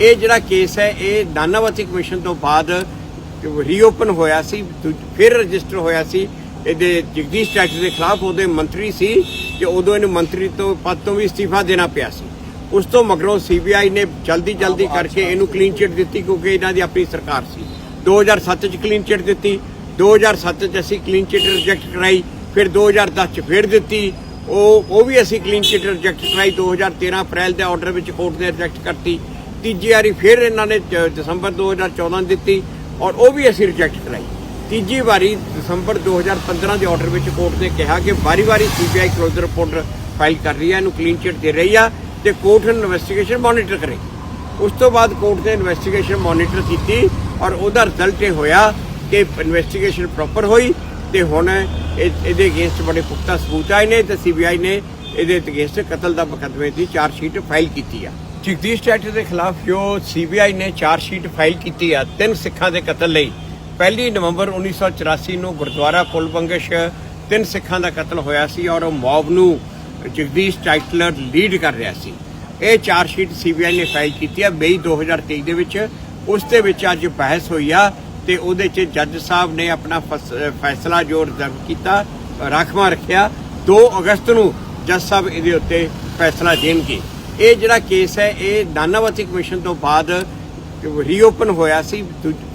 ਇਹ ਜਿਹੜਾ ਕੇਸ ਹੈ ਇਹ ਨਾਨਾਵਤੀ ਕਮਿਸ਼ਨ ਤੋਂ ਬਾਅਦ ਰੀਓਪਨ ਹੋਇਆ ਸੀ ਫਿਰ ਰਜਿਸਟਰ ਹੋਇਆ ਸੀ। ਇਹਦੇ ਜਗਦੀਸ਼ ਟੈਕਸ ਦੇ ਖਿਲਾਫ ਉਹਦੇ ਮੰਤਰੀ ਸੀ ਕਿ ਉਦੋਂ ਇਹਨੂੰ ਮੰਤਰੀ ਤੋਂ ਪਦ ਤੋਂ ਵੀ ਅਸਤੀਫਾ ਦੇਣਾ ਪਿਆ ਸੀ। ਉਸ ਤੋਂ ਮਗਰੋਂ ਸੀਬੀਆਈ ਨੇ ਜਲਦੀ ਜਲਦੀ ਕਰਕੇ ਇਹਨੂੰ ਕਲੀਨ ਚਿੱਟ ਦਿੱਤੀ ਕਿਉਂਕਿ ਇਹਨਾਂ ਦੀ ਆਪਣੀ ਸਰਕਾਰ ਸੀ। 2007 ਚ ਕਲੀਨ ਚਿੱਟ ਦਿੱਤੀ 2007 ਚ ਅਸੀਂ ਕਲੀਨ ਚਿੱਟ ਰਿਜੈਕਟ ਕਰਾਈ ਫਿਰ 2010 ਚ ਫਿਰ ਦਿੱਤੀ। ਉਹ ਉਹ ਵੀ ਅਸੀਂ ਕਲੀਨ ਚਿੱਟ ਰਿਜੈਕਟ ਕਰਾਈ 2013 ਅਪ੍ਰੈਲ ਦੇ ਆਰਡਰ ਵਿੱਚ ਕੋਰਟ ਨੇ ਰਿਜੈਕਟ ਕਰਤੀ। ਤੀਜੀ ਵਾਰੀ ਫਿਰ ਇਹਨਾਂ ਨੇ ਜ- ਦਸੰਬਰ 2014 ਨੂੰ ਦਿੱਤੀ ਔਰ ਉਹ ਵੀ ਅਸੀਂ ਰਿਜੈਕਟ ਕਰਾਈ। ਤੀਜੀ ਵਾਰੀ ਦਸੰਬਰ 2015 ਦੇ ਆਰਡਰ ਵਿੱਚ ਕੋਰਟ ਨੇ ਕਿਹਾ ਕਿ ਵਾਰੀ-ਵਾਰੀ ਸੀਬੀਆਈ ਕਲੋਜ਼ਰ ਰਿਪੋਰਟ ਫਾਈਲ ਕਰ ਰਹੀ ਹੈ, ਇਹਨੂੰ ਕਲੀਨ ਚਿੱਟ ਦੇ ਰਹੀ ਆ ਤੇ ਕੋਰਟ ਇਨਵੈਸਟੀਗੇਸ਼ਨ ਮੋਨੀਟਰ ਕਰੇ। ਉਸ ਤੋਂ ਬਾਅਦ ਕੋਰਟ ਨੇ ਇਨਵੈਸਟੀਗੇਸ਼ਨ ਮੋਨੀਟਰ ਕੀਤੀ ਔਰ ਉਹਦਾ ਰਿਜ਼ਲਟ ਇਹ ਹੋਇਆ ਕਿ ਇਨਵੈਸਟੀਗੇਸ਼ਨ ਪ੍ਰੋਪਰ ਹੋਈ ਤੇ ਹੁਣ ਇਹ- ਇਹਦੇ ਅਗੇਂਸਟ ਬੜੇ ਪੁਖਤਾ ਸਬੂਤ ਆਏ ਨੇ ਤੇ ਸੀਬੀਆਈ ਨੇ ਇਹਦੇ ਅਗੇਂਸਟ ਕਤਲ ਦਾ ਮੁਕੱਦਮੇ ਦੀ ਚਾਰਜ ਸ਼ੀਟ ਫਾਈਲ ਕੀਤੀ ਆ। ਜਗਦੀਸ਼ ਟੈਟ ਦੇ ਖਿਲਾਫ ਜੋ ਸੀਬੀਆਈ ਨੇ ਚਾਰਜ ਸ਼ੀਟ ਫਾਈਲ ਕੀਤੀ ਆ, ਤਿੰਨ ਸਿੱਖਾਂ ਦੇ ਕਤਲ ਲਈ। ਪਹਿਲੀ ਨਵੰਬਰ 1984 ਨੂੰ ਗੁਰਦੁਆਰਾ ਪੁਲਬੰਗਸ਼ ਤਿੰਨ ਸਿੱਖਾਂ ਦਾ ਕਤਲ ਹੋਇਆ ਸੀ ਔਰ ਉਹ ਮੌਬ ਨੂੰ ਜਗਦੀਸ਼ ਟਾਈਟਲਰ ਲੀਡ ਕਰ ਰਿਹਾ ਸੀ। ਇਹ ਚਾਰਜ ਸ਼ੀਟ ਸੀਬੀਆਈ ਨੇ ਫਾਈਲ ਕੀਤੀ ਆ, ਮਈ 2023 ਦੇ ਵਿੱਚ। ਉਸ ਦੇ ਵਿੱਚ ਅੱਜ ਬਹਿਸ ਹੋਈ ਆ ਤੇ ਉਹਦੇ 'ਚ ਜੱਜ ਸਾਹਿਬ ਨੇ ਆਪਣਾ ਫਸ- ਫੈਸਲਾ ਜੋ ਰਿਜ਼ਰਵ ਕੀਤਾ, ਰਾਖਵਾਂ ਰੱਖਿਆ। 2 ਅਗਸਤ ਨੂੰ ਜੱਜ ਸਾਹਿਬ ਇਹਦੇ ਉੱਤੇ ਫੈਸਲਾ ਦੇਣਗੇ। ਇਹ ਜਿਹੜਾ ਕੇਸ ਹੈ ਇਹ ਨਾਨਾਵਤੀ ਕਮਿਸ਼ਨ ਤੋਂ ਬਾਅਦ ਰੀਓਪਨ ਹੋਇਆ ਸੀ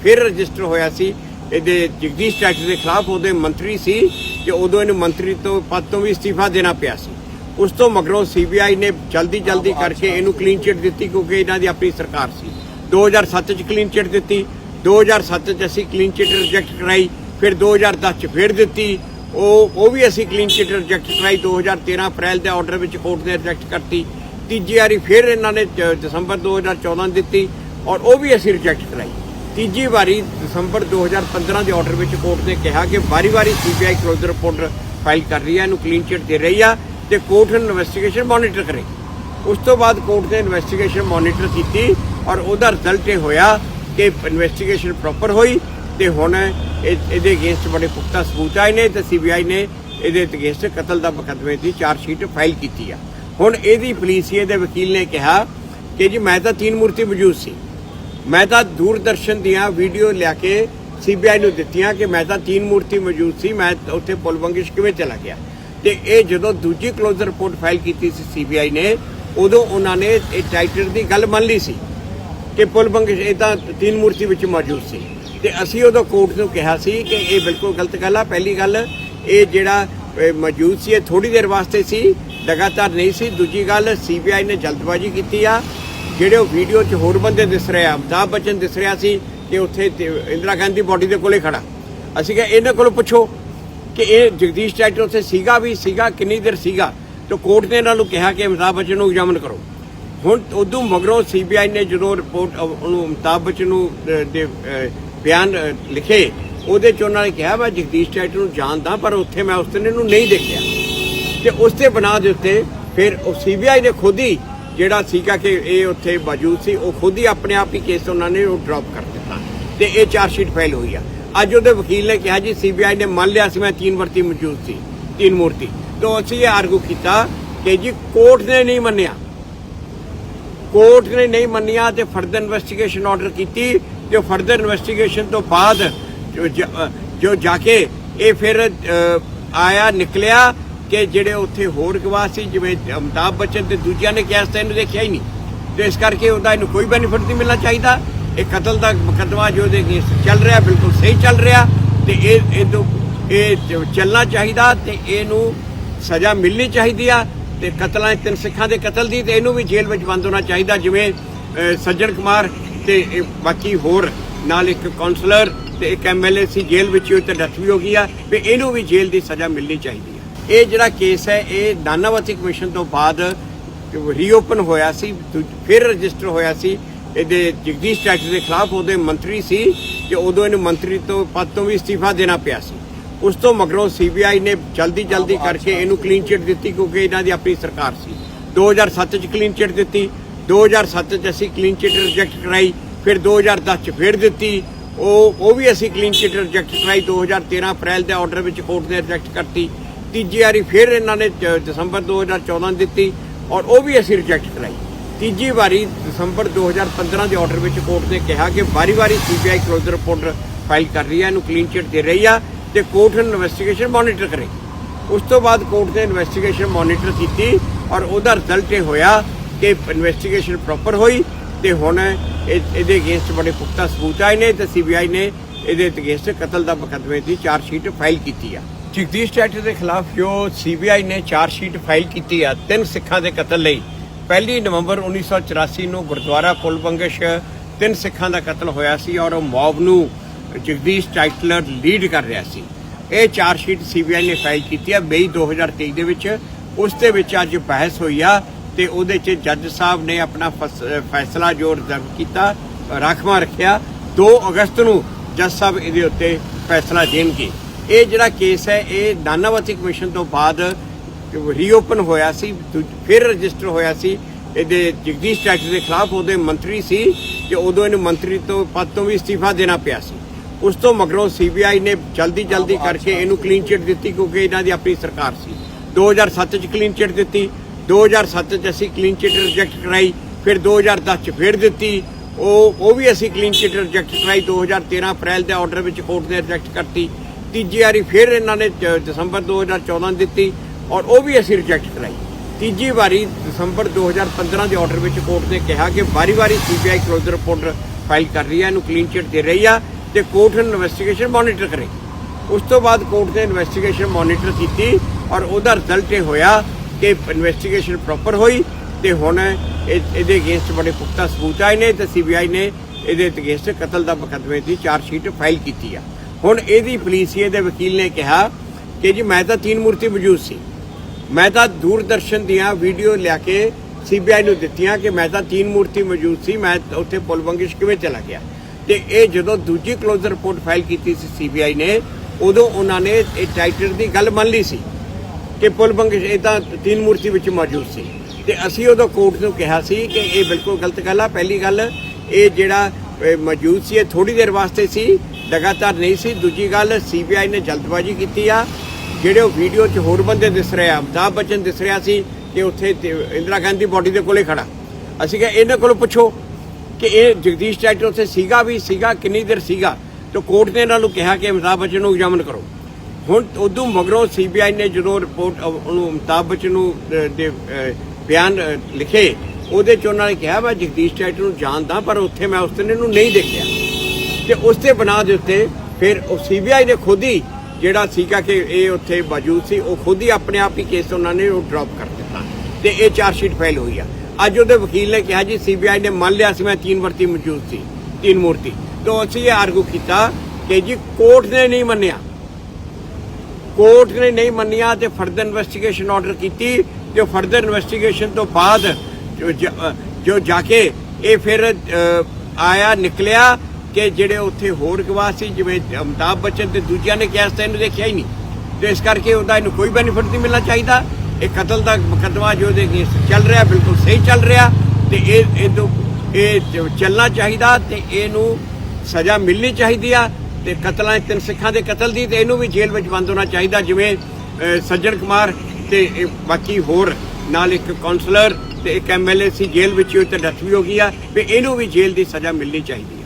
ਫਿਰ ਰਜਿਸਟਰ ਹੋਇਆ ਸੀ। ਇਹਦੇ ਜਗਦੀਸ਼ ਟੈਕਸ ਦੇ ਖਿਲਾਫ ਉਹਦੇ ਮੰਤਰੀ ਸੀ ਕਿ ਉਦੋਂ ਇਹਨੂੰ ਮੰਤਰੀ ਤੋਂ ਪਦ ਤੋਂ ਵੀ ਅਸਤੀਫਾ ਦੇਣਾ ਪਿਆ ਸੀ। ਉਸ ਤੋਂ ਮਗਰੋਂ ਸੀਬੀਆਈ ਨੇ ਜਲਦੀ ਜਲਦੀ ਕਰਕੇ ਇਹਨੂੰ ਕਲੀਨ ਚਿੱਟ ਦਿੱਤੀ ਕਿਉਂਕਿ ਇਹਨਾਂ ਦੀ ਆਪਣੀ ਸਰਕਾਰ ਸੀ। 2007 ਚ ਕਲੀਨ ਚਿੱਟ ਦਿੱਤੀ 2007 ਚ ਅਸੀਂ ਕਲੀਨ ਚਿੱਟ ਰਿਜੈਕਟ ਕਰਾਈ ਫਿਰ 2010 ਚ ਫਿਰ ਦਿੱਤੀ। ਉਹ ਉਹ ਵੀ ਅਸੀਂ ਕਲੀਨ ਚਿੱਟ ਰਿਜੈਕਟ ਕਰਾਈ 2013 ਅਪ੍ਰੈਲ ਦੇ ਆਰਡਰ ਵਿੱਚ ਕੋਰਟ ਨੇ ਰਿਜੈਕਟ ਕਰਤੀ। ਤੀਜੀ ਵਾਰੀ ਫਿਰ ਇਹਨਾਂ ਨੇ ਜ- ਦਸੰਬਰ 2014 ਨੂੰ ਦਿੱਤੀ ਔਰ ਉਹ ਵੀ ਅਸੀਂ ਰਿਜੈਕਟ ਕਰਾਈ। ਤੀਜੀ ਵਾਰੀ ਦਸੰਬਰ 2015 ਦੇ ਆਰਡਰ ਵਿੱਚ ਕੋਰਟ ਨੇ ਕਿਹਾ ਕਿ ਵਾਰੀ-ਵਾਰੀ ਸੀਬੀਆਈ ਕਲੋਜ਼ਰ ਰਿਪੋਰਟ ਫਾਈਲ ਕਰ ਰਹੀ ਹੈ, ਇਹਨੂੰ ਕਲੀਨ ਚਿੱਟ ਦੇ ਰਹੀ ਆ ਤੇ ਕੋਰਟ ਇਨਵੈਸਟੀਗੇਸ਼ਨ ਮੋਨੀਟਰ ਕਰੇ। ਉਸ ਤੋਂ ਬਾਅਦ ਕੋਰਟ ਨੇ ਇਨਵੈਸਟੀਗੇਸ਼ਨ ਮੋਨੀਟਰ ਕੀਤੀ ਔਰ ਉਹਦਾ ਰਿਜ਼ਲਟ ਇਹ ਹੋਇਆ ਕਿ ਇਨਵੈਸਟੀਗੇਸ਼ਨ ਪ੍ਰੋਪਰ ਹੋਈ ਤੇ ਹੁਣ ਇਹ- ਇਹਦੇ ਅਗੇਂਸਟ ਬੜੇ ਪੁਖਤਾ ਸਬੂਤ ਆਏ ਨੇ ਤੇ ਸੀਬੀਆਈ ਨੇ ਇਹਦੇ ਅਗੇਂਸਟ ਕਤਲ ਦਾ ਮੁਕੱਦਮੇ ਦੀ ਚਾਰਜ ਸ਼ੀਟ ਫਾਈਲ ਕੀਤੀ ਆ। ਹੁਣ ਇਹਦੀ ਪੁਲਿਸੀਏ ਦੇ ਵਕੀਲ ਨੇ ਕਿਹਾ ਕਿ ਜੀ ਮੈਂ ਤਾਂ ਤੀਨ ਮੂਰਤੀ ਮੌਜੂਦ ਸੀ। ਮੈਂ ਤਾਂ ਦੂਰਦਰਸ਼ਨ ਦੀਆਂ ਵੀਡੀਓ ਲਿਆ ਕੇ ਸੀਬੀਆਈ ਨੂੰ ਦਿੱਤੀਆਂ ਕਿ ਮੈਂ ਤਾਂ ਤੀਨ ਮੂਰਤੀ ਮੌਜੂਦ ਸੀ, ਮੈਂ ਉੱਥੇ ਪੁਲਵੰਗਿਸ਼ ਕਿਵੇਂ ਚਲਾ ਗਿਆ। ਤੇ ਇਹ ਜਦੋਂ ਦੂਜੀ ਕਲੋਜ਼ਰ ਰਿਪੋਰਟ ਫਾਈਲ ਕੀਤੀ ਸੀ ਸੀਬੀਆਈ ਨੇ, ਉਦੋਂ ਉਹਨਾਂ ਨੇ ਇਹ ਟਾਈਟਲ ਦੀ ਗੱਲ ਮੰਨ ਲਈ ਸੀ ਕਿ ਪੁਲਵੰਗਿਸ਼ ਇਹ ਤਾਂ ਤੀਨ ਮੂਰਤੀ ਵਿੱਚ ਮੌਜੂਦ ਸੀ। ਤੇ ਅਸੀਂ ਉਦੋਂ ਕੋਰਟ ਨੂੰ ਕਿਹਾ ਸੀ ਕਿ ਇਹ ਬਿਲਕੁਲ ਗਲਤ ਗੱਲ ਆ। ਪਹਿਲੀ ਗੱਲ, ਇਹ ਜਿਹੜਾ ਮੌਜੂਦ ਸੀ, ਇਹ ਥੋੜੀ ਦੇਰ ਵਾਸਤੇ ਸੀ, ਲਗਾਤਾਰ ਨਹੀਂ ਸੀ। ਦੂਜੀ ਗੱਲ ਸੀਬੀਆਈ ਨੇ ਜਲਦਬਾਜ਼ੀ ਕੀਤੀ ਆ, ਜਿਹੜੇ ਉਹ ਵੀਡੀਓ 'ਚ ਹੋਰ ਬੰਦੇ ਦਿਸ ਰਹੇ ਆ, ਅਮਿਤਾਭ ਬੱਚਨ ਦਿਸ ਰਿਹਾ ਸੀ ਕਿ ਉੱਥੇ ਇੰਦਰਾ ਗਾਂਧੀ ਬੋਡੀ ਦੇ ਕੋਲੇ ਖੜਾ। ਅਸੀਂ ਕਿਹਾ, ਇਹਨਾਂ ਕੋਲੋਂ ਪੁੱਛੋ ਕਿ ਇਹ ਜਗਦੀਸ਼ ਟਾਈਟਰ ਉੱਥੇ ਸੀਗਾ ਵੀ, ਸੀਗਾ, ਕਿੰਨੀ ਦੇਰ ਸੀਗਾ? ਤੇ ਕੋਰਟ ਨੇ ਇਹਨਾਂ ਨੂੰ ਕਿਹਾ ਕਿ ਅਮਿਤਾਭ ਬੱਚਨ ਨੂੰ ਐਗਜ਼ਾਮਨ ਕਰੋ। ਹੁਣ ਉਦੋਂ ਮਗਰੋਂ ਸੀਬੀਆਈ ਨੇ ਜਦੋਂ ਰਿਪੋਰਟ ਉਹਨੂੰ ਅਮਿਤਾਭ ਬੱਚਨ ਨੂੰ ਦੇ ਬਿਆਨ ਲਿਖੇ ਉਹਦੇ ਚ ਉਹਨਾਂ ਨੇ ਕਿਹਾ, ਮੈਂ ਜਗਦੀਸ਼ ਟਾਈਟਲ ਨੂੰ ਜਾਣਦਾ, ਪਰ ਉੱਥੇ ਮੈਂ ਉਸ ਦਿਨ ਇਹਨੂੰ ਨਹੀਂ ਦੇਖਿਆ। ਤੇ ਉਸ ਤੇ ਬਣਾ ਦੇ ਉੱਤੇ ਫਿਰ ਉਹ ਸੀਬੀਆਈ ਨੇ ਖੁਦ ਹੀ ਜਿਹੜਾ ਸੀਗਾ ਕਿ ਇਹ ਉੱਥੇ ਮੌਜੂਦ ਸੀ, ਉਹ ਖੁਦ ਹੀ ਆਪਣੇ ਆਪ ਹੀ ਕੇਸ ਉਹਨਾਂ ਨੇ ਉਹ ਡ੍ਰੌਪ ਕਰ ਦਿੱਤਾ। ਤੇ ਇਹ ਚਾਰਜ ਸ਼ੀਟ ਫਾਈਲ ਹੋਈ ਆ। ਅੱਜ ਉਹਦੇ ਵਕੀਲ ਨੇ ਕਿਹਾ ਜੀ, ਸੀਬੀਆਈ ਨੇ ਮੰਨ ਲਿਆ ਸੀ, ਮੈਂ ਤਿੰਨ ਵਰਤੀ ਮੌਜੂਦ ਸੀ, ਤਿੰਨ ਮੂਰਤੀ। ਤੋਂ ਅਸੀਂ ਇਹ ਆਰਗੂ ਕੀਤਾ ਕਿ ਜੀ ਕੋਰਟ ਨੇ ਨਹੀਂ ਮੰਨਿਆ। ਕੋਰਟ ਨੇ ਨਹੀਂ ਮੰਨਿਆ ਤੇ ਫਰਦਰ ਇਨਵੈਸਟੀਗੇਸ਼ਨ ਆਰਡਰ ਕੀਤੀ। ਤੇ ਫਰਦਰ ਇਨਵੈਸਟੀਗੇਸ਼ਨ ਤੋਂ ਬਾਅਦ ਜੋ ਜਾ ਕੇ ਇਹ ਫਿਰ ਆਇਆ, ਨਿਕਲਿਆ ਕਿ ਜਿਹੜੇ ਉੱਥੇ ਹੋਰ ਗਵਾਹ ਸੀ, ਜਿਵੇਂ ਅਮਿਤਾਭ ਬੱਚਨ ਤੇ ਦੂਜਿਆਂ ਨੇ ਕਿਹਾ ਸੀ ਇਹਨੂੰ ਦੇਖਿਆ ਹੀ ਨਹੀਂ। ਤੇ ਇਸ ਕਰਕੇ ਉਹਦਾ ਇਹਨੂੰ ਕੋਈ ਬੈਨੀਫਿਟ ਨਹੀਂ ਮਿਲਣਾ ਚਾਹੀਦਾ। ਇਹ ਕਤਲ ਦਾ ਮੁਕੱਦਮਾ ਜੋ ਦੇ ਚੱਲ ਰਿਹਾ, ਬਿਲਕੁਲ ਸਹੀ ਚੱਲ ਰਿਹਾ ਤੇ ਇਹ ਇਹ ਤੋਂ ਇਹ ਚੱਲਣਾ ਚਾਹੀਦਾ ਤੇ ਇਹਨੂੰ ਸਜ਼ਾ ਮਿਲਣੀ ਚਾਹੀਦੀ ਆ ਤੇ ਕਤਲਾਂ, ਤਿੰਨ ਸਿੱਖਾਂ ਦੇ ਕਤਲ ਦੀ ਤੇ ਇਹਨੂੰ ਵੀ ਜੇਲ੍ਹ ਵਿੱਚ ਬੰਦ ਹੋਣਾ ਚਾਹੀਦਾ, ਜਿਵੇਂ ਸੱਜਣ ਕੁਮਾਰ ਤੇ ਇਹ ਬਾਕੀ ਹੋਰ ਨਾਲ ਇੱਕ ਕਾਉਂਸਲਰ ਤੇ ਇੱਕ ਐਮਐਲਏ ਸੀ ਜੇਲ੍ਹ ਵਿੱਚ ਉਹ ਤੇ ਡੈਥ ਵੀ ਹੋ ਗਈ ਆ ਵੀ ਇਹਨੂੰ ਵੀ ਜੇਲ੍ਹ ਦੀ ਸਜ਼ਾ ਮਿਲਣੀ ਚਾਹੀਦੀ ਆ। ਇਹ ਜਿਹੜਾ ਕੇਸ ਹੈ ਇਹ ਨਾਨਾਵਤੀ ਕਮਿਸ਼ਨ ਤੋਂ ਬਾਅਦ ਰੀਓਪਨ ਹੋਇਆ ਸੀ ਫਿਰ ਰਜਿਸਟਰ ਹੋਇਆ ਸੀ। ਇਹਦੇ ਜਗਦੀਸ਼ ਟੈਕਸ ਦੇ ਖਿਲਾਫ ਉਹਦੇ ਮੰਤਰੀ ਸੀ ਕਿ ਉਦੋਂ ਇਹਨੂੰ ਮੰਤਰੀ ਤੋਂ ਪਦ ਤੋਂ ਵੀ ਅਸਤੀਫਾ ਦੇਣਾ ਪਿਆ ਸੀ। ਉਸ ਤੋਂ ਮਗਰੋਂ ਸੀਬੀਆਈ ਨੇ ਜਲਦੀ ਜਲਦੀ ਕਰਕੇ ਇਹਨੂੰ ਕਲੀਨ ਚਿੱਟ ਦਿੱਤੀ ਕਿਉਂਕਿ ਇਹਨਾਂ ਦੀ ਆਪਣੀ ਸਰਕਾਰ ਸੀ। 2007 ਚ ਕਲੀਨ ਚਿੱਟ ਦਿੱਤੀ 2007 ਚ ਅਸੀਂ ਕਲੀਨ ਚਿੱਟ ਰਿਜੈਕਟ ਕਰਾਈ ਫਿਰ 2010 ਚ ਫਿਰ ਦਿੱਤੀ। ਉਹ ਉਹ ਵੀ ਅਸੀਂ ਕਲੀਨ ਚਿੱਟ ਰਿਜੈਕਟ ਕਰਾਈ 2013 ਅਪ੍ਰੈਲ ਦੇ ਆਰਡਰ ਵਿੱਚ ਕੋਰਟ ਨੇ ਰਿਜੈਕਟ ਕਰਤੀ। ਤੀਜੀ ਵਾਰੀ ਫਿਰ ਇਹਨਾਂ ਨੇ ਜ- ਦਸੰਬਰ 2014 ਨੂੰ ਦਿੱਤੀ ਔਰ ਉਹ ਵੀ ਅਸੀਂ ਰਿਜੈਕਟ ਕਰਾਈ। ਤੀਜੀ ਵਾਰੀ ਦਸੰਬਰ 2015 ਦੇ ਆਰਡਰ ਵਿੱਚ ਕੋਰਟ ਨੇ ਕਿਹਾ ਕਿ ਵਾਰੀ-ਵਾਰੀ ਸੀਬੀਆਈ ਕਲੋਜ਼ਰ ਰਿਪੋਰਟ ਫਾਈਲ ਕਰ ਰਹੀ ਹੈ, ਇਹਨੂੰ ਕਲੀਨ ਚਿਟ ਦੇ ਰਹੀ ਆ ਤੇ ਕੋਰਟ ਇਨਵੈਸਟੀਗੇਸ਼ਨ ਮੋਨੀਟਰ ਕਰੇ। ਉਸ ਤੋਂ ਬਾਅਦ ਕੋਰਟ ਨੇ ਇਨਵੈਸਟੀਗੇਸ਼ਨ ਮੋਨੀਟਰ ਕੀਤੀ ਔਰ ਉਹਦਾ ਰਿਜ਼ਲਟ ਇਹ ਹੋਇਆ ਕਿ ਇਨਵੈਸਟੀਗੇਸ਼ਨ ਪ੍ਰੋਪਰ ਹੋਈ ਤੇ ਹੁਣ ਇਹ- ਇਹਦੇ ਅਗੇਂਸਟ ਬੜੇ ਪੁਖਤਾ ਸਬੂਤ ਆਏ ਨੇ ਤੇ ਸੀਬੀਆਈ ਨੇ ਇਹਦੇ ਅਗੇਂਸਟ ਕਤਲ ਦਾ ਮੁਕੱਦਮੇ ਦੀ ਚਾਰਜ ਸ਼ੀਟ ਫਾਈਲ ਕੀਤੀ ਆ। ਜਗਦੀਸ਼ ਟੈਟਰ ਦੇ ਖਿਲਾਫ ਜੋ ਸੀਬੀਆਈ ਨੇ ਚਾਰਜ ਸ਼ੀਟ ਫਾਈਲ ਕੀਤੀ ਆ, ਤਿੰਨ ਸਿੱਖਾਂ ਦੇ ਕਤਲ ਲਈ। ਪਹਿਲੀ ਨਵੰਬਰ 1984 ਨੂੰ ਗੁਰਦੁਆਰਾ ਪੁਲ ਬੰਗਸ਼ ਤਿੰਨ ਸਿੱਖਾਂ ਦਾ ਕਤਲ ਹੋਇਆ ਸੀ ਔਰ ਉਹ ਮੌਬ ਨੂੰ ਜਗਦੀਸ਼ ਟਾਈਟਲਰ ਲੀਡ ਕਰ ਰਿਹਾ ਸੀ। ਇਹ ਚਾਰ ਸ਼ੀਟ ਸੀਬੀਆਈ ਨੇ ਫਾਈਲ ਕੀਤੀ ਆ, ਮਈ 2023 ਦੇ ਵਿੱਚ। ਉਸ ਦੇ ਵਿੱਚ ਅੱਜ ਬਹਿਸ ਹੋਈ ਆ ਤੇ ਉਹਦੇ 'ਚ ਜੱਜ ਸਾਹਿਬ ਨੇ ਆਪਣਾ ਫਸ- ਫੈਸਲਾ ਜੋ ਰਿਜ਼ਰਵ ਕੀਤਾ ਰਾਖਵਾਂ ਰੱਖਿਆ। 2 ਅਗਸਤ ਨੂੰ ਜੱਜ ਸਾਹਿਬ ਇਹਦੇ ਉੱਤੇ ਫੈਸਲਾ ਦੇਣਗੇ। ਇਹ ਜਿਹੜਾ ਕੇਸ ਹੈ ਇਹ ਨਾਨਾਵਤੀ ਕਮਿਸ਼ਨ ਤੋਂ ਬਾਅਦ ਰੀਓਪਨ ਹੋਇਆ ਸੀ ਫਿਰ ਰਜਿਸਟਰ ਹੋਇਆ ਸੀ। ਇਹਦੇ ਜਗਦੀਸ਼ ਟਾਈਟਲ ਦੇ ਖਿਲਾਫ ਉਹਦੇ ਮੰਤਰੀ ਸੀ ਕਿ ਉਦੋਂ ਇਹਨੂੰ ਮੰਤਰੀ ਤੋਂ ਪਦ ਤੋਂ ਵੀ ਅਸਤੀਫਾ ਦੇਣਾ ਪਿਆ ਸੀ। ਉਸ ਤੋਂ ਮਗਰੋਂ ਸੀਬੀਆਈ ਨੇ ਜਲਦੀ ਜਲਦੀ ਕਰਕੇ ਇਹਨੂੰ ਕਲੀਨ ਚਿਟ ਦਿੱਤੀ ਕਿਉਂਕਿ ਇਹਨਾਂ ਦੀ ਆਪਣੀ ਸਰਕਾਰ ਸੀ। 2007 ਚ ਕਲੀਨ ਚਿਟ ਦਿੱਤੀ। 2007 ਚ ਅਸੀਂ ਕਲੀਨ ਚਿਟ ਰਿਜੈਕਟ ਕਰਾਈ, ਫਿਰ 2010 ਚ ਫਿਰ ਦਿੱਤੀ। ਉਹ ਉਹ ਵੀ ਅਸੀਂ ਕਲੀਨ ਚਿਟ ਰਿਜੈਕਟ ਕਰਾਈ 2013 ਅਪ੍ਰੈਲ ਦੇ ਆਰਡਰ ਵਿੱਚ ਕੋਰਟ ਨੇ ਰਿਜੈਕਟ ਕਰਤੀ। ਤੀਜੀ ਵਾਰੀ ਫਿਰ ਇਹਨਾਂ ਨੇ ਜ- ਦਸੰਬਰ 2014 ਨੂੰ ਦਿੱਤੀ ਔਰ ਉਹ ਵੀ ਅਸੀਂ ਰਿਜੈਕਟ ਕਰਾਈ। ਤੀਜੀ ਵਾਰੀ ਦਸੰਬਰ 2015 ਦੇ ਆਰਡਰ ਵਿੱਚ ਕੋਰਟ ਨੇ ਕਿਹਾ ਕਿ ਵਾਰੀ-ਵਾਰੀ ਸੀਬੀਆਈ ਕਲੋਜ਼ਰ ਰਿਪੋਰਟ ਫਾਈਲ ਕਰ ਰਹੀ ਹੈ, ਇਹਨੂੰ ਕਲੀਨ ਚਿਟ ਦੇ ਰਹੀ ਆ ਤੇ ਕੋਰਟ ਇਨਵੈਸਟੀਗੇਸ਼ਨ ਮੋਨੀਟਰ ਕਰੇਗੀ ਉਸ ਤੋਂ ਬਾਅਦ ਕੋਰਟ ਨੇ ਇਨਵੈਸਟੀਗੇਸ਼ਨ ਮੋਨੀਟਰ ਕੀਤੀ ਔਰ ਉਹਦਾ ਰਿਜ਼ਲਟ ਇਹ ਹੋਇਆ ਕਿ ਇਨਵੈਸਟੀਗੇਸ਼ਨ ਪ੍ਰੋਪਰ ਹੋਈ ਤੇ ਹੁਣ ਇਹ- ਇਹਦੇ ਅਗੇਂਸਟ ਬੜੇ ਪੁਖਤਾ ਸਬੂਤ ਆਏ ਨੇ ਤੇ ਸੀਬੀਆਈ ਨੇ ਇਹਦੇ ਅਗੇਂਸਟ ਕਤਲ ਦਾ ਮੁਕੱਦਮੇ ਦੀ ਚਾਰਜ ਸ਼ੀਟ ਫਾਈਲ ਕੀਤੀ ਆ। ਹੁਣ ਇਹਦੀ ਪੁਲਿਸੀਏ ਦੇ ਵਕੀਲ ਨੇ ਕਿਹਾ ਕਿ ਜੀ ਮੈਂ ਤਾਂ ਤੀਨ ਮੂਰਤੀ ਮੌਜੂਦ ਸੀ। ਮੈਂ ਤਾਂ ਦੂਰਦਰਸ਼ਨ ਦੀਆਂ ਵੀਡੀਓ ਲਿਆ ਕੇ ਸੀਬੀਆਈ ਨੂੰ ਦਿੱਤੀਆਂ ਕਿ ਮੈਂ ਤਾਂ ਤੀਨ ਮੂਰਤੀ ਮੌਜੂਦ ਸੀ, ਮੈਂ ਉੱਥੇ ਪੁਲ ਬੰਗਿਸ਼ ਕਿਵੇਂ ਚਲਾ ਗਿਆ? ਤੇ ਇਹ ਜਦੋਂ ਦੂਜੀ ਕਲੋਜ਼ਰ ਰਿਪੋਰਟ ਫਾਈਲ ਕੀਤੀ ਸੀ ਸੀਬੀਆਈ ਨੇ, ਉਦੋਂ ਉਹਨਾਂ ਨੇ ਇਹ ਟਾਈਟਲ ਦੀ ਗੱਲ ਮੰਨ ਲਈ ਸੀ। ਕਿ ਪੁਲ ਬੰਗਿਸ਼ ਇਹ ਤਾਂ ਤੀਨ ਮੂਰਤੀ ਵਿੱਚ ਮੌਜੂਦ ਸੀ। ਤੇ ਅਸੀਂ ਉਦੋਂ ਕੋਰਟ ਨੂੰ ਕਿਹਾ ਸੀ ਕਿ ਇਹ ਬਿਲਕੁਲ ਗਲਤ ਗੱਲ ਆ। ਪਹਿਲੀ ਗੱਲ, ਇਹ ਜਿਹੜਾ ਮੌਜੂਦ ਸੀ, ਇਹ ਥੋੜੀ ਦੇਰ ਵਾਸਤੇ ਸੀ, ਲਗਾਤਾਰ ਨਹੀਂ ਸੀ। ਦੂਜੀ ਗੱਲ ਸੀਬੀਆਈ ਨੇ ਜਲਦਬਾਜ਼ੀ ਕੀਤੀ ਆ। ਜਿਹੜੇ ਉਹ ਵੀਡੀਓ 'ਚ ਹੋਰ ਬੰਦੇ ਦਿਸ ਰਹੇ ਆ, ਅਮਿਤਾਭ ਬੱਚਨ ਦਿਸ ਰਿਹਾ ਸੀ ਕਿ ਉੱਥੇ ਇੰਦਰਾ ਗਾਂਧੀ ਬੋਡੀ ਦੇ ਕੋਲੇ ਖੜਾ। ਅਸੀਂ ਕਿਹਾ, ਇਹਨਾਂ ਕੋਲੋਂ ਪੁੱਛੋ ਕਿ ਇਹ ਜਗਦੀਸ਼ ਟਾਈਟਲ ਉੱਥੇ ਸੀਗਾ ਵੀ, ਸੀਗਾ ਕਿੰਨੀ ਦੇਰ ਸੀਗਾ? ਤੇ ਕੋਰਟ ਨੇ ਇਹਨਾਂ ਨੂੰ ਕਿਹਾ ਕਿ ਅਮਿਤਾਭ ਬੱਚਨ ਨੂੰ ਐਗਜ਼ਾਮਨ ਕਰੋ। ਹੁਣ ਉਦੋਂ ਮਗਰੋਂ ਸੀਬੀਆਈ ਨੇ ਜਦੋਂ ਰਿਪੋਰਟ ਉਹਨੂੰ ਅਮਿਤਾਭ ਬੱਚਨ ਨੂੰ ਦੇ ਬਿਆਨ ਲਿਖੇ, ਉਹਦੇ ਚ ਉਹਨਾਂ ਨੇ ਕਿਹਾ ਮੈਂ ਜਗਦੀਸ਼ ਟਾਈਟਲ ਨੂੰ ਜਾਣਦਾ, ਪਰ ਉੱਥੇ ਮੈਂ ਉਸ ਦਿਨ ਇਹਨੂੰ ਨਹੀਂ ਦੇਖਿਆ। ਤੇ ਉਸ ਤੇ ਬਣਾ ਦੇ ਉੱਤੇ ਫਿਰ ਉਹ ਸੀਬੀਆਈ ਨੇ ਖੁਦ ਹੀ ਜਿਹੜਾ ਸੀਗਾ ਕਿ ਇਹ ਉੱਥੇ ਮੌਜੂਦ ਸੀ, ਉਹ ਖੁਦ ਹੀ ਆਪਣੇ ਆਪ ਹੀ ਕੇਸ ਉਹਨਾਂ ਨੇ ਉਹ ਡ੍ਰੌਪ ਕਰ ਦਿੱਤਾ ਤੇ ਇਹ ਚਾਰਜ ਸ਼ੀਟ ਫਾਈਲ ਹੋਈ ਆ। ਅੱਜ ਉਹਦੇ ਵਕੀਲ ਨੇ ਕਿਹਾ ਜੀ ਸੀਬੀਆਈ ਨੇ ਮੰਨ ਲਿਆ ਸੀ, ਮੈਂ ਤੀਨ ਵਰਤੀ ਮੌਜੂਦ ਸੀ, ਤੀਨ ਮੂਰਤੀ। ਤੋਂ ਅਸੀਂ ਇਹ ਆਰਗੂ ਕੀਤਾ ਕਿ ਜੀ ਕੋਰਟ ਨੇ ਨਹੀਂ ਮੰਨਿਆ। ਕੋਰਟ ਨੇ ਨਹੀਂ ਮੰਨਿਆ ਤੇ ਫਰਦਰ ਇਨਵੈਸਟੀਗੇਸ਼ਨ ਆਰਡਰ ਕੀਤੀ ਤੇ ਫਰਦਰ ਇਨਵੈਸਟੀਗੇਸ਼ਨ ਤੋਂ ਬਾਅਦ ਜੋ ਜਾ ਕੇ ਇਹ ਫਿਰ ਆਇਆ, ਨਿਕਲਿਆ ਕਿ ਜਿਹੜੇ ਉੱਥੇ ਹੋਰ ਗਵਾਹ ਸੀ, ਜਿਵੇਂ ਅਮਿਤਾਭ ਬੱਚਨ ਤੇ ਦੂਜਿਆਂ ਨੇ ਕਿਹਾ ਸੀ ਇਹਨੂੰ ਦੇਖਿਆ ਹੀ ਨਹੀਂ। ਤੇ ਇਸ ਕਰਕੇ ਉਹਦਾ ਇਹਨੂੰ ਕੋਈ ਬੈਨੀਫਿਟ ਨਹੀਂ ਮਿਲਣਾ ਚਾਹੀਦਾ। ਇਹ ਕਤਲ ਦਾ ਮੁਕੱਦਮਾ ਜੋ ਉਹਦੇ ਚੱਲ ਰਿਹਾ, ਬਿਲਕੁਲ ਸਹੀ ਚੱਲ ਰਿਹਾ ਤੇ ਇਹ ਇਹ ਤੋਂ ਇਹ ਚੱਲਣਾ ਚਾਹੀਦਾ ਤੇ ਇਹਨੂੰ ਸਜ਼ਾ ਮਿਲਣੀ ਚਾਹੀਦੀ ਆ। ਤੇ ਕਤਲਾਂ ਤਿੰਨ ਸਿੱਖਾਂ ਦੇ ਕਤਲ ਦੀ ਤੇ ਇਹਨੂੰ ਵੀ ਜੇਲ੍ਹ ਵਿੱਚ ਬੰਦ ਹੋਣਾ ਚਾਹੀਦਾ, ਜਿਵੇਂ ਸੱਜਣ ਕੁਮਾਰ ਤੇ ਬਾਕੀ ਹੋਰ ਨਾਲ ਇੱਕ ਕਾਉਂਸਲਰ ਤੇ ਇੱਕ ਐਮਐਲਏ ਸੀ ਜੇਲ੍ਹ ਵਿੱਚ ਹੀ ਉਹ ਤੇ ਡੈਥ ਵੀ ਹੋ ਗਈ ਆ, ਵੀ ਇਹਨੂੰ ਵੀ ਜੇਲ੍ਹ ਦੀ ਸਜ਼ਾ ਮਿਲਣੀ ਚਾਹੀਦੀ।